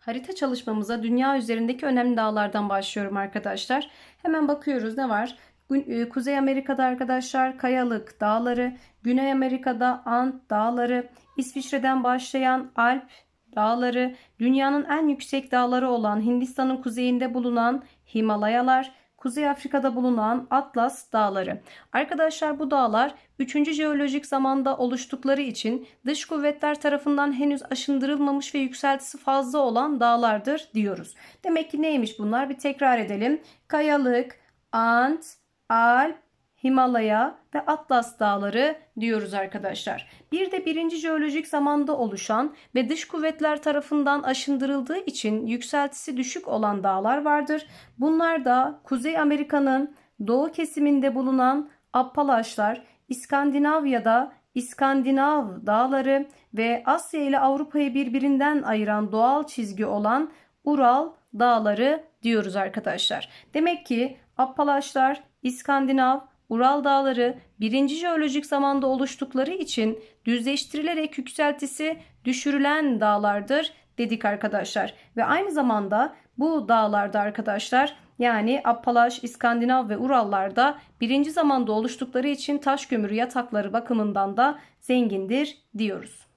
Harita çalışmamıza dünya üzerindeki önemli dağlardan başlıyorum arkadaşlar. Hemen bakıyoruz ne var? E, Kuzey Amerika'da arkadaşlar Kayalık Dağları, Güney Amerika'da Ant Dağları, İsviçre'den başlayan Alp Dağları, dünyanın en yüksek dağları olan Hindistan'ın kuzeyinde bulunan Himalayalar, Kuzey Afrika'da bulunan Atlas Dağları. Arkadaşlar bu dağlar 3. jeolojik zamanda oluştukları için dış kuvvetler tarafından henüz aşındırılmamış ve yükseltisi fazla olan dağlardır diyoruz. Demek ki neymiş bunlar? Bir tekrar edelim. Kayalık, Ant, Alp, Himalaya ve Atlas Dağları diyoruz arkadaşlar. Bir de birinci jeolojik zamanda oluşan ve dış kuvvetler tarafından aşındırıldığı için yükseltisi düşük olan dağlar vardır. Bunlar da Kuzey Amerika'nın doğu kesiminde bulunan Appalaçlar, İskandinavya'da İskandinav dağları ve Asya ile Avrupa'yı birbirinden ayıran doğal çizgi olan Ural dağları diyoruz arkadaşlar. Demek ki Appalaçlar, İskandinav, Ural dağları birinci jeolojik zamanda oluştukları için düzleştirilerek yükseltisi düşürülen dağlardır dedik arkadaşlar. Ve aynı zamanda bu dağlarda arkadaşlar yani Appalaç, İskandinav ve Urallarda birinci zamanda oluştukları için taş kömürü yatakları bakımından da zengindir diyoruz.